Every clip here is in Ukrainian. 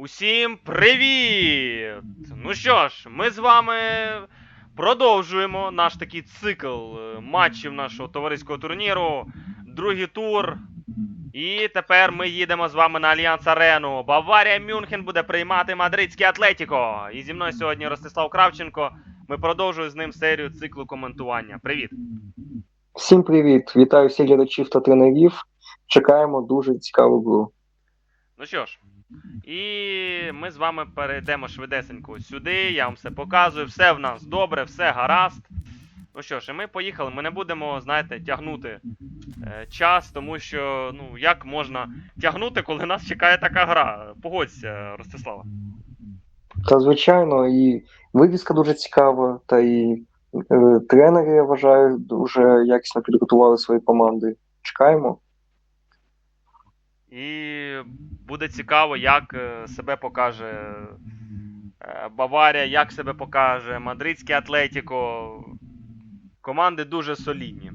Усім привіт! Ну що ж, ми з вами продовжуємо наш такий цикл е, матчів нашого товариського турніру. Другий тур. І тепер ми їдемо з вами на Альянс Арену. Баварія Мюнхен буде приймати мадридський Атлетіко. І зі мною сьогодні Ростислав Кравченко. Ми продовжуємо з ним серію циклу коментування. Привіт! Всім привіт! Вітаю всіх глядачів та тренерів. Чекаємо дуже цікаву гру. Ну що ж, і ми з вами перейдемо швидесенько сюди. Я вам все показую, все в нас добре, все гаразд. Ну що ж, і ми поїхали. Ми не будемо, знаєте, тягнути е, час, тому що, ну, як можна тягнути, коли нас чекає така гра? Погодься, Ростислава. Та звичайно, і вивіска дуже цікава, та і е, тренери, я вважаю, дуже якісно підготували свої команди. Чекаємо. І буде цікаво, як е, себе покаже е, Баварія, як себе покаже Мадридський Атлетіко. Команди дуже солідні.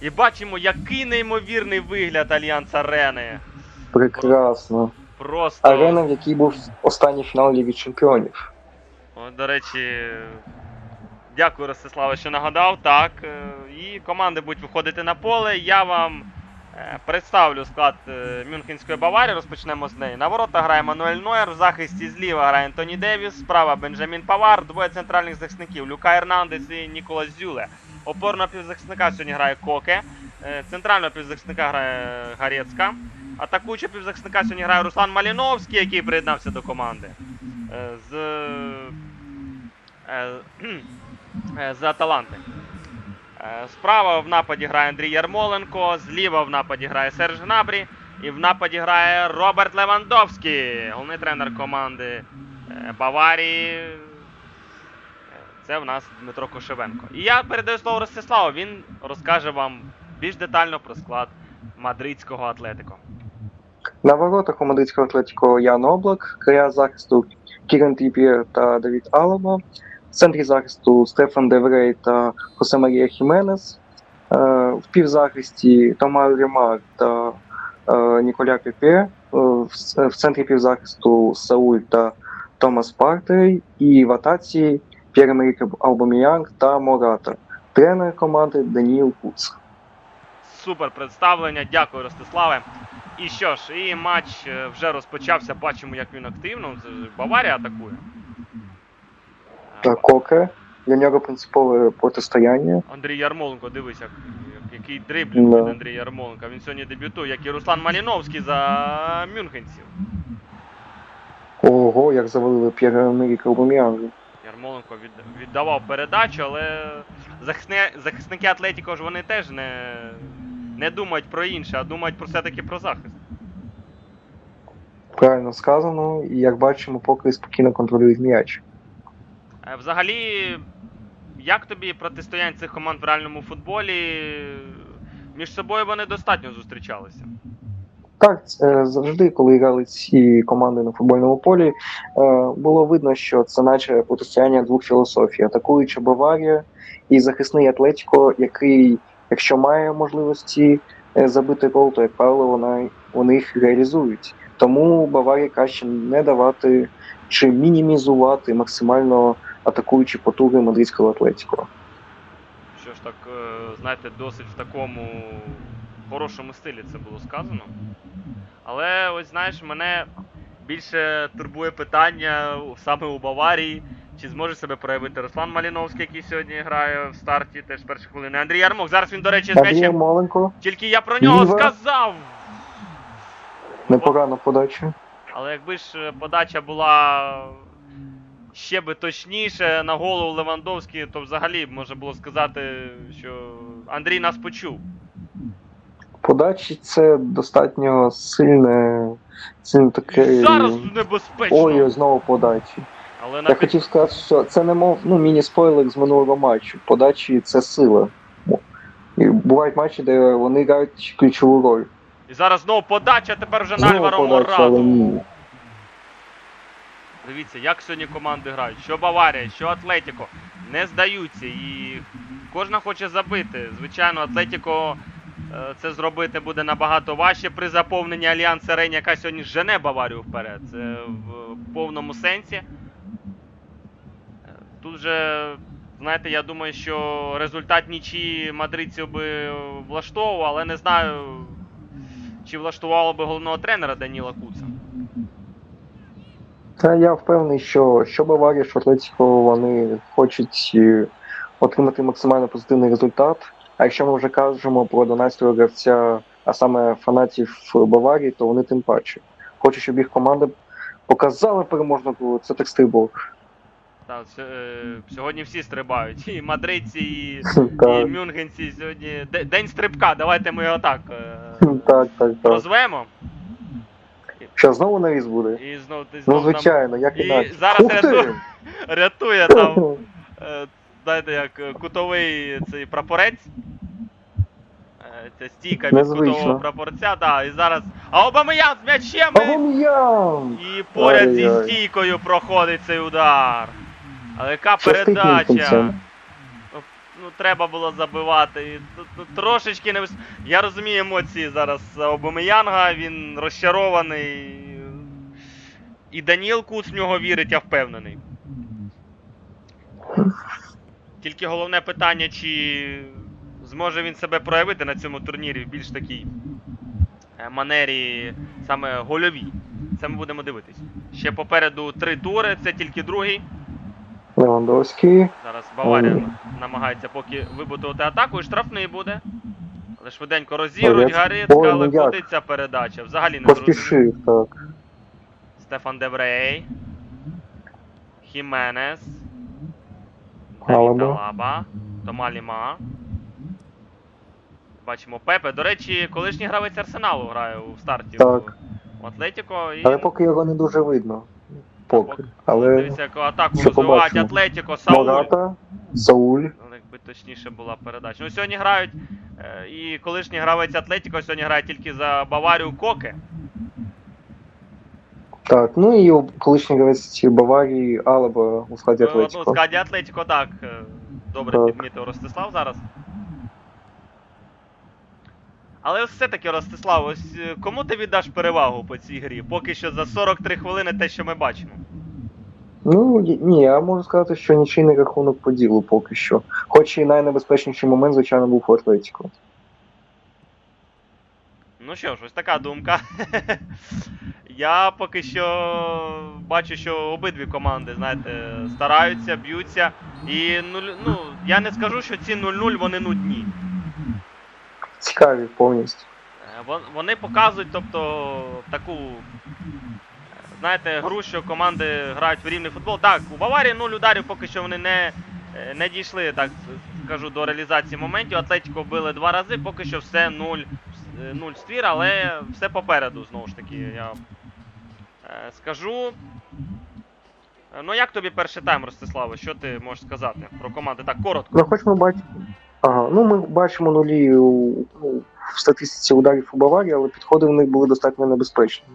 І бачимо, який неймовірний вигляд Альянс Арени. Прекрасно. Просто. Арена, в якій був останній фінал Ліги Чемпіонів. О, до речі, дякую, Ростиславе, що нагадав. Так. е, І команди будуть виходити на поле. Я вам представлю склад е, Мюнхенської Баварії. Розпочнемо з неї. На воротах грає Мануель Нойер, в захисті зліва грає Антоні Девіс, справа Бенджамін Павар, двоє центральних захисників Люка Ернандес і Ніколас Зюле. Опорного півзахисника сьогодні грає Коке. е, Центрального півзахисника грає Гарецька. Атакуючого півзахисника сьогодні грає Руслан Маліновський, який приєднався до команди. Е, З, е, е, з Аталанти. Е, Справа в нападі грає Андрій Ярмоленко, зліва в нападі грає Серж Гнабрі, і в нападі грає Роберт Левандовський, головний тренер команди е, Баварії. Це в нас Дмитро Кошевенко. І я передаю слово Ростиславу, він розкаже вам більш детально про склад мадридського атлетико. На воротах у мадридського атлетіко Ян Облак, края захисту Кірен Тріп'єр та Давід Алаба. В центрі захисту Стефан Деврей та Хосе Марія Хіменес. Е, В півзахисті Томар Ремар та е, Ніколя Пепе. Е, В центрі півзахисту Сауль та Томас Партей. І в атаці П'єр Емерік Аубаміянг та Мората. Тренер команди Даніл Куц. Супер представлення, дякую, Ростиславе. І що ж, і матч вже розпочався. Бачимо, як він активно. Баварія атакує. Та Коке. Для нього принципове протистояння. Андрій Ярмоленко, дивись, як, як- який дриблінг Да. від Андрія Ярмоленка. Він сьогодні дебютує, як і Руслан Маліновський за мюнхенців. Ого, як завалили П'єра Емеріка Аубаміянга. Ярмоленко від, віддавав передачу, але захисни, захисники Атлетіко ж вони теж не, не думають про інше, а думають про все-таки про захист. Правильно сказано, і як бачимо, поки спокійно контролюють м'яч. Е, Взагалі, як тобі протистояння цих команд в реальному футболі? Між собою вони достатньо зустрічалися. Так, е, завжди, коли грали ці команди на футбольному полі, е, було видно, що це наче протистояння двох філософій: атакуюча Баварія і захисний Атлетіко, який, якщо має можливості е, забити гол, то як правило, вона вони їх реалізують. Тому Баварії краще не давати чи мінімізувати максимально атакуючі потуги мадридського Атлетіко. Що ж так, е, знаєте, досить в такому хорошому стилі це було сказано. Але ось знаєш, мене більше турбує питання саме у Баварії. Чи зможе себе проявити Руслан Маліновський, який сьогодні грає в старті, теж з першої хвилини. Андрій Ярмок. Зараз він, до речі, з м'ячем. Моленко, Тільки я про нього Ліва. сказав. непогана подача. Але якби ж подача була ще би точніше на голову Левандовський, то взагалі можна було сказати, що Андрій нас почув. Подачі це достатньо сильне, сильне таке. Зараз небезпечно. Ой, ой, знову подачі. Але Я хотів сказати, що це не мов ну, міні-спойлер з минулого матчу. Подачі це сила. І бувають матчі, де вони грають ключову роль. І зараз знову подача, а тепер вже на Знову Альваро подача, але Морату. ні. Дивіться, як сьогодні команди грають. Що Баварія, що Атлетіко. Не здаються. І кожна хоче забити. Звичайно, Атлетіко е, це зробити буде набагато важче при заповненні Альянс Арені, яка сьогодні жене Баварію вперед. Це в повному сенсі. Тут же, знаєте, я думаю, що результат нічі мадридців би влаштовував, але не знаю, чи влаштувало би головного тренера Даніла Куца. Та я впевнений, що що Баварія, що Атлетіко, вони хочуть е, отримати максимально позитивний результат. А якщо ми вже кажемо про 12-го гравця, а саме фанатів Баварії, то вони тим паче. Хочуть, щоб їх команда показала переможну гру. Це так стрибок. Та, сь- е, сьогодні всі стрибають. І мадридці, і, і Так, мюнхенці сьогодні. День стрибка, давайте ми його так е, так, так, так. розвемо. Що знову навіс буде? І знов ти Ну, знов нам звичайно, як І інакше. зараз Ух ти! рятує. рятує там, е, знаєте, як е, кутовий цей прапорець. Е, Ця стійка від Незвично. кутового прапорця, да, і зараз. А Обамеян з м'ячем! і-! І поряд зі Ай-яй. стійкою проходить цей удар. Але яка Щастить передача. мюнхенцям. Ну, треба було забивати. Трошечки не. Я розумію емоції зараз Обомеянга, він розчарований. І Даніл Куц в нього вірить, я впевнений. Тільки головне питання, чи зможе він себе проявити на цьому турнірі в більш такій е, манері саме гольовій. Це ми будемо дивитись. Ще попереду три тури, це тільки другий. Левандовський. Зараз Баварія намагається поки вибудувати атаку, і штрафний буде. Але швиденько розігрують Горецька. Гарицька, але куди ця передача? Взагалі не. Поспішив, так. Стефан Деврей. Хіменес. Давід Тома Ліма. Бачимо Пепе. До речі, колишній гравець Арсеналу грає у старті Так. у Атлетіко. І... Але поки його не дуже видно. Поки. Але Дивіться, яку атаку розвивають. Атлетіко, Сауль. Мората, Сауль. Ну, якби точніше була передача. Ну, сьогодні грають е, і колишній гравець Атлетіко сьогодні грає тільки за Баварію Коке. Так, ну і колишній гравець Баварії Алаба у складі Ну, ну, Атлетіко. складі Атлетіко так. е, Добре Так. підмітив Ростислав зараз. Але все-таки, Ростислав, ось е, кому ти віддаш перевагу по цій грі? Поки що за 43 хвилини те, що ми бачимо. Ну ні, я можу сказати, що нічийний рахунок по ділу поки що. Хоч і найнебезпечніший момент, звичайно, був у Атлетіко. Ну що ж, ось така думка. Я поки що бачу, що обидві команди, знаєте, стараються, б'ються. І ну, я не скажу, що ці 0-0 вони нудні. Цікаві повністю. Е, Вони показують, тобто, таку. Знаєте, гру, що команди грають в рівний футбол. Так, у Баварії 0 ударів поки що вони не, е, не дійшли, так скажу, до реалізації моментів. Атлетіко били два рази, поки що все 0, е, 0 ствір, але все попереду, знову ж таки, я скажу. Ну, як тобі перший тайм, Ростиславе? Що ти можеш сказати про команди? Так, коротко. Ну, хоч ми бачимо. Ага, ну ми бачимо нулі у, ну, в статистиці ударів у Баварії, але підходи в них були достатньо небезпечні.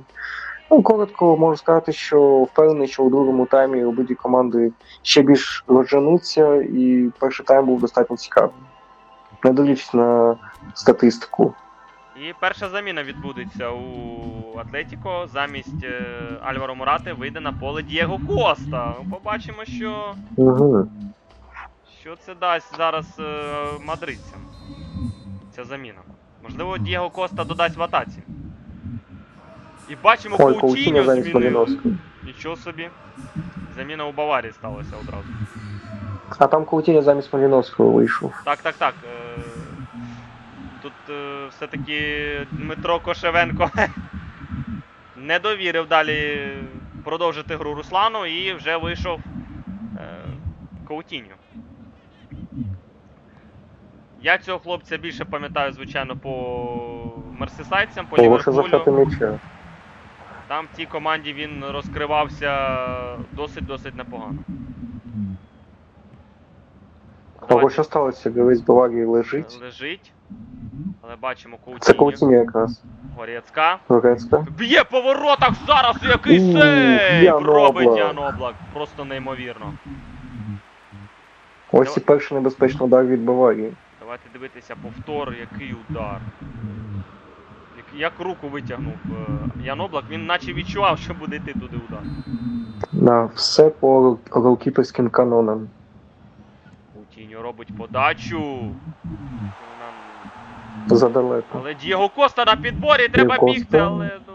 Ну, коротко можу сказати, що впевнений, що у другому таймі обидві команди ще більш розженуться, і перший тайм був достатньо цікавим. Не дивлячись на статистику. І перша заміна відбудеться у Атлетіко. Замість е, Альваро Мурати вийде на поле Дієго Коста. Побачимо, що, Угу. Що це дасть зараз е, мадридцям. Ця заміна. Можливо, Дієго Коста додасть в атаці. І бачимо Ой, Коутіньо змінив. Нічого собі. Заміна у Баварії сталася одразу. А там Коутіньо замість Маліновського вийшов. Так, так, так. Е, Тут е, все-таки Дмитро Кошевенко не довірив далі продовжити гру Руслану і вже вийшов е, Коутіньо. Я цього хлопця більше пам'ятаю, звичайно, по мерсисайцям, по Ліверпулю. Там в тій команді він розкривався досить-досить непогано. Ого, Давайте. що сталося? Гравець Баварії лежить. Лежить. Але бачимо Це Коутіньо. Коутіньо якраз. Горецька. Горецька. Б'є по воротах зараз, який сейв! Робить. Ян Облак. Просто неймовірно. Ось і перший небезпечний удар від Баварії. Давайте дивитися повтор, який удар. Як, руку витягнув е, Ян Облак, він наче відчував, що буде йти туди удар. Да, все по голкіперським канонам. Кутіньо робить подачу. Задалеко. Але Дієго Коста на підборі, треба Коста. бігти, але ну,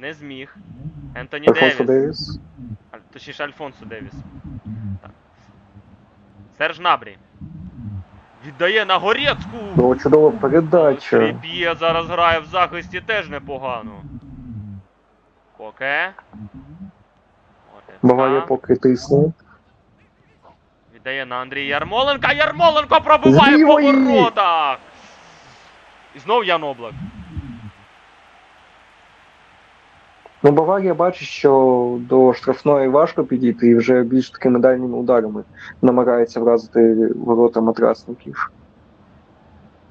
не зміг. Ентоні Альфонсо Девіс. Девіс. Точніше, Альфонсо Девіс. Так. Серж Набрі. Віддає на Горецьку. Була чудова передача. Тріп'є зараз грає в захисті теж непогано. Коке. Горецька. Поки тисне. Віддає на Андрія Ярмоленка. Ярмоленко пробиває по воротах. І знов Ян Облак. Ну, Баварія бачить, що до штрафної важко підійти і вже більш такими дальніми ударами намагається вразити ворота матрасників.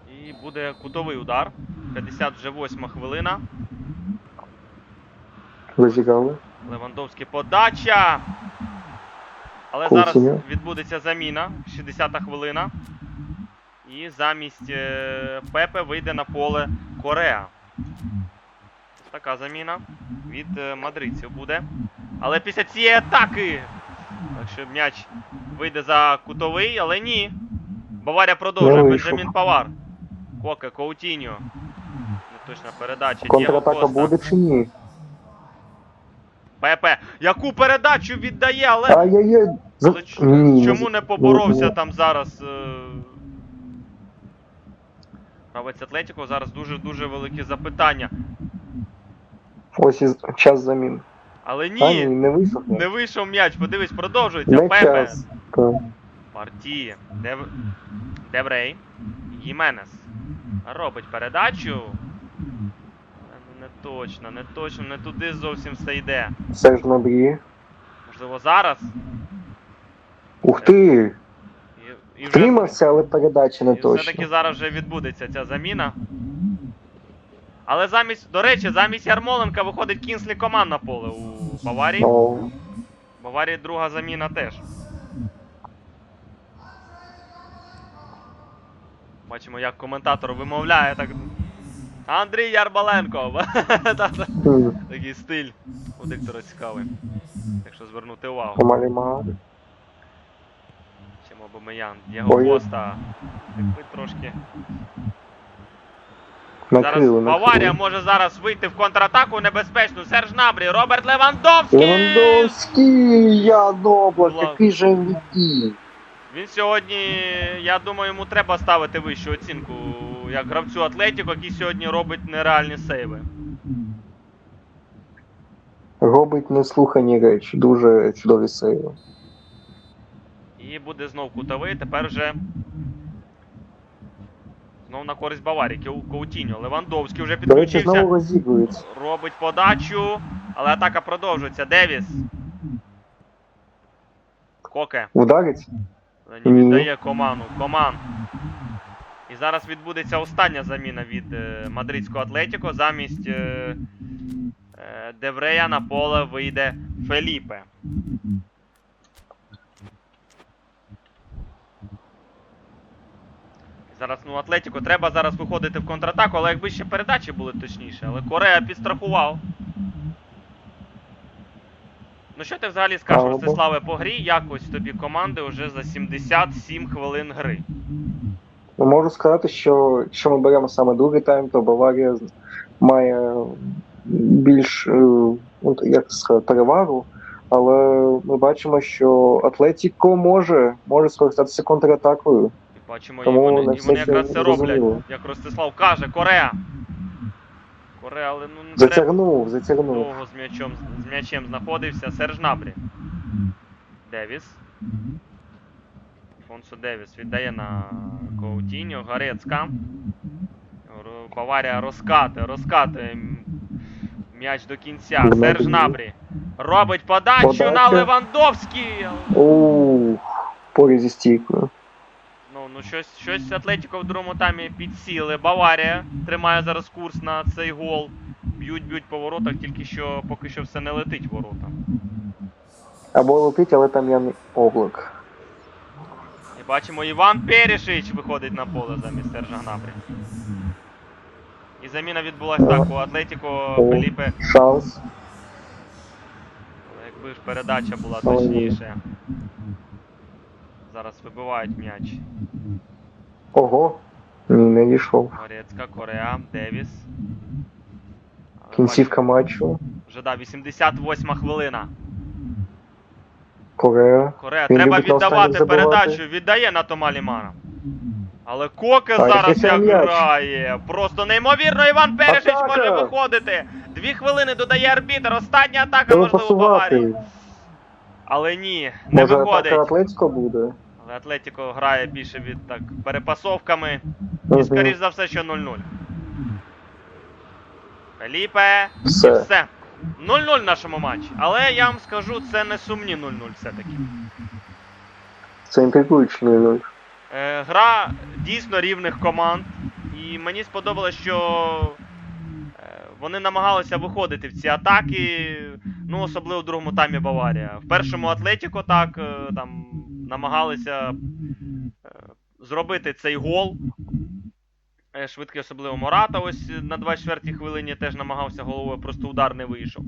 І буде кутовий удар. 58 хвилина. Розіграли. Левандовський подача. Але Кутіньо. зараз відбудеться заміна. 60-та хвилина. І замість е, Пепе вийде на поле Кореа. Така заміна від е, мадридців буде. Але після цієї атаки. Так що м'яч вийде за кутовий, але ні. Баварія продовжує. Бенджамін Павар. Коке, Коутіньо. Неточна передача. Контратака буде чи ні? Пепе, яку передачу віддає, але, Ай-яй-яй. Але ч- Ні, чому не поборовся ні. там зараз? е, Гравець Атлетіко зараз дуже-дуже великі запитання. Ось і час замін. Але ні, ні, не вийшов. не вийшов м'яч. Подивись, продовжується. Не Пепе. час. Так. Партії. Дев... Деврей. Їменес. Робить передачу. Не точно, не точно, не туди зовсім все йде. Серж Набрі. Можливо, зараз. Ух ти! І, і вже Втримався, але передача не І все-таки зараз вже відбудеться ця заміна. Але замість, до речі, замість Ярмоленка виходить Кінслі Коман на поле у Баварії. Баварії друга заміна теж. Бачимо, як коментатор вимовляє так. Андрій Ярбаленко. Такий стиль у диктора цікавий. Якщо звернути увагу. Омаліма. Чим Обомеян. Дієго Ой. Коста. Якби трошки. Накрили, Зараз Баварія накрили. може зараз вийти в контратаку небезпечну. Серж Набрі, Роберт Левандовський! Левандовський, Ян Облак, Влад. який же MVP. Він сьогодні, я думаю, йому треба ставити вищу оцінку як гравцю Атлетіко, який сьогодні робить нереальні сейви. Робить неслухані речі, дуже чудові сейви. І буде знов кутовий. Тепер вже знов на користь Баварії. Каутіньо. Левандовський вже підключився. Робить подачу, але атака продовжується. Девіс. Коке. Вдарить? Але не віддає коману. Коман. І зараз відбудеться остання заміна від е, мадридського Атлетіко. Замість е, е, Деврея на поле вийде Феліпе. Зараз, ну, Атлетіко, треба зараз виходити в контратаку, але якби ще передачі були точніше. Але Корея підстрахував. Ну що ти взагалі скажеш. Ростиславе, по грі? Якось тобі команди вже за 77 хвилин гри. Ну, можу сказати, що якщо ми беремо саме другий тайм, то Баварія має більш, е, ну, як сказати, перевагу. Але ми бачимо, що Атлетіко може, може скористатися контратакою. Бачимо, і Тому вони, і все вони ще якраз це роблять. зрозуміло. Як Ростислав каже, Корея. Корея, але ну не треба. Затягнув, затягнув. Довго з м'ячом, з м'ячем знаходився Серж Набрі. Девіс. Фонсо Девіс віддає на Коутіньо, Гарецька. Ро- Баварія розкати, розкати м'яч до кінця. Серж Набрі. Робить подачу Подача. на Левандовський. Ух, порі зі стійкою. Ну, щось, щось Атлетіко в другому таймі підсіли. Баварія тримає зараз курс на цей гол. Б'ють, б'ють по воротах, тільки що поки що все не летить ворота. Або летить, але там Ян Облак. І Бачимо, Іван Перішич виходить на поле замість Сержа Гнабрі. І заміна відбулася так, у Атлетіко О. Феліпе. Шанс. Якби ж передача була точніше. Зараз вибивають м'яч. Ого. Не дійшов. Горецька, Корея, Девіс. Кінцівка матчу. Вже да, 88 хвилина. Корея. Корея, Він треба любить на віддавати забивати. передачу, віддає на Тома Лімана. Але Коке Так, зараз як м'яч. грає. Просто неймовірно, Іван Перешич Атака! може виходити. Дві хвилини додає арбітр. Остання атака Треба можливо Баварії. пасувати. Але ні, не Може виходить. атака Атлетсько буде? Але Атлетіко грає більше від так перепасовками. І скоріш за все, що 0-0. Феліпе. І Все. все. 0-0 в нашому матчі. Але я вам скажу, це не сумні 0-0 все-таки. Це інтригуючий 0 Е, гра дійсно рівних команд. І мені сподобалось, що е, вони намагалися виходити в ці атаки. Ну, особливо в другому таймі Баварія. В першому Атлетіко так е, там намагалися е, зробити цей гол. Е, Швидкий, особливо Мората, ось на 24-й хвилині теж намагався головою, просто удар не вийшов.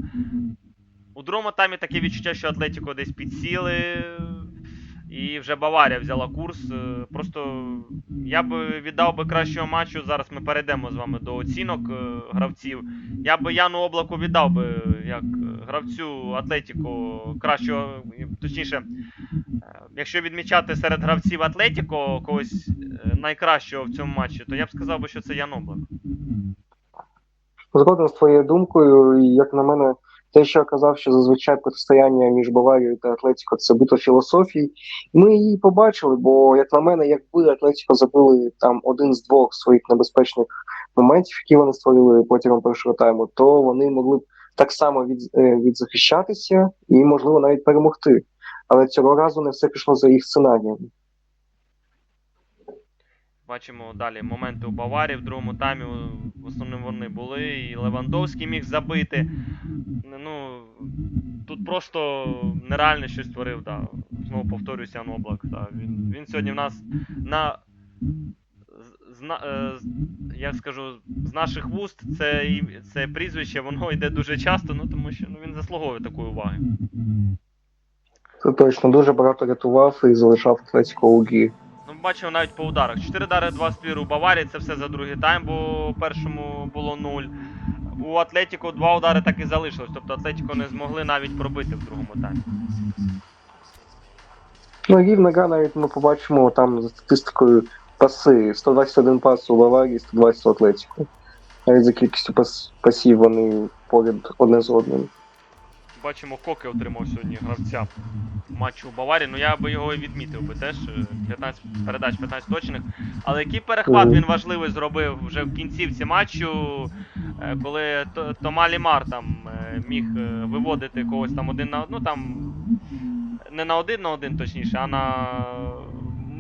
У другому таймі таке відчуття, що Атлетіко десь підсіли. І вже Баварія взяла курс. Е, Просто я би віддав би кращого матчу. Зараз ми перейдемо з вами до оцінок гравців. Я би Яну Облаку віддав би як гравцю Атлетіко кращого, точніше, якщо відмічати серед гравців Атлетіко когось е, найкращого в цьому матчі, то я б сказав що це Ян Облак. Згоден з твоєю думкою, як на мене, те, що я казав, що зазвичай протистояння між Баварією та Атлетіко це битва філософій. Ми її побачили, бо, як на мене, якби Атлетіко забили там один з двох своїх небезпечних моментів, які вони створили протягом першого тайму, то вони могли б так само від, е, відзахищатися і, можливо, навіть перемогти. Але цього разу не все пішло за їх сценарієм. Бачимо далі моменти у Баварії в другому таймі. В основному вони були. І Левандовський міг забити. Ну, тут просто нереально щось творив. Да. Знову повторюся, Ян Облак. Да. Він, він сьогодні в нас на. Зна, е, як скажу, з наших вуст це, це прізвище, воно йде дуже часто, ну тому що ну, він заслуговує такої уваги. Це точно дуже багато рятував і залишав Атлетіко у грі. Ну, бачимо навіть по ударах. 4 удари, 2 спіру у Баварії, це все за другий тайм, бо першому було 0. У Атлетіко два удари так і залишилось, тобто Атлетіко не змогли навіть пробити в другому таймі. Ну, рівна гра навіть ми побачимо там за статистикою паси. 121 пас у Баварії, 120 у Атлетіко. Навіть за кількістю пас, пасів вони поряд одне з одним. Бачимо, Коки отримав сьогодні гравця матчу у Баварії. Ну я би його і відмітив би теж. е, 15 передач, 15 точних. Але який перехват він важливий зробив вже в кінцівці матчу, е, коли Тома Лімар там е, міг е, виводити когось там один на ну там не на один на один, точніше, а на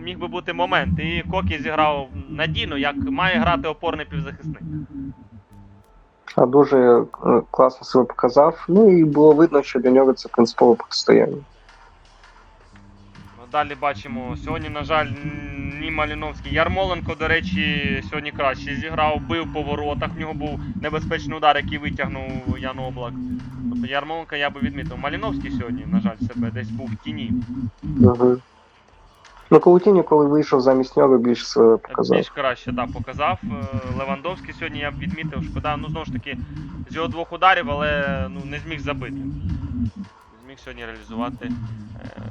міг би бути момент. І Кокі зіграв надійно, як має грати опорний півзахисник. А дуже е, класно себе показав. Ну і було видно, що для нього це принципове протистояння. Далі бачимо, сьогодні, на жаль, ні Маліновський. Ярмоленко, до речі, сьогодні краще зіграв, бив по воротах. В нього був небезпечний удар, який витягнув Ян Облак. Тобто Ярмоленка я би відмітив. Маліновський сьогодні, на жаль, себе десь був в тіні. Угу. Ну, Каутіньо, коли вийшов замість нього, більше себе показав. Більш краще да, показав. Е, Левандовський сьогодні я б відмітив, шкода, ну знову ж таки, з його двох ударів, але ну, не зміг забити. Не зміг сьогодні реалізувати е,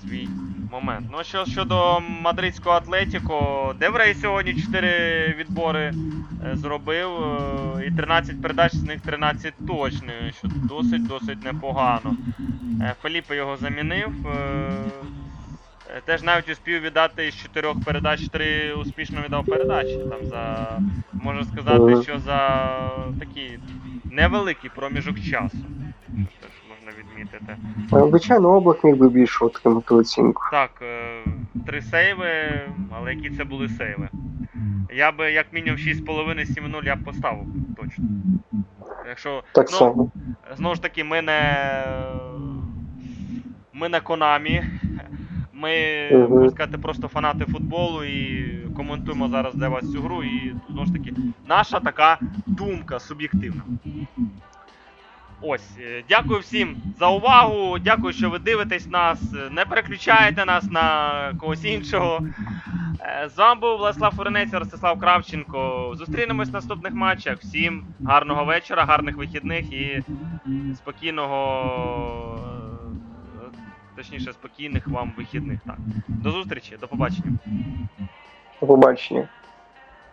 свій момент. Ну, а що щодо мадридського Атлетіко, Деврей сьогодні 4 відбори е, зробив, е, і 13 передач, з них 13 точних, що досить-досить непогано. Е, Феліпе його замінив. Е, Теж навіть успів віддати з чотирьох передач три успішно віддав передачі. Там за можна сказати, що за такий невеликий проміжок часу. Теж можна відмітити. Звичайно, облак міг би більше отримати оцінку. Так, е, три сейви, але які це були сейви? Я би як мінімум 6,5-7-0 я б поставив точно. Якщо Так ну, само. Знову ж таки, ми не. Ми не Konami. Ми, можна сказати, просто фанати футболу і коментуємо зараз для вас цю гру. І знову ж таки, наша така думка суб'єктивна. Ось, е, дякую всім за увагу. Дякую, що ви дивитесь нас. Не переключайте нас на когось іншого. Е, З вами був Владислав Фуренець, Ростислав Кравченко. Зустрінемось в наступних матчах. Всім гарного вечора, гарних вихідних і спокійного. Точніше, спокійних вам вихідних. Так. До зустрічі, до побачення. До побачення.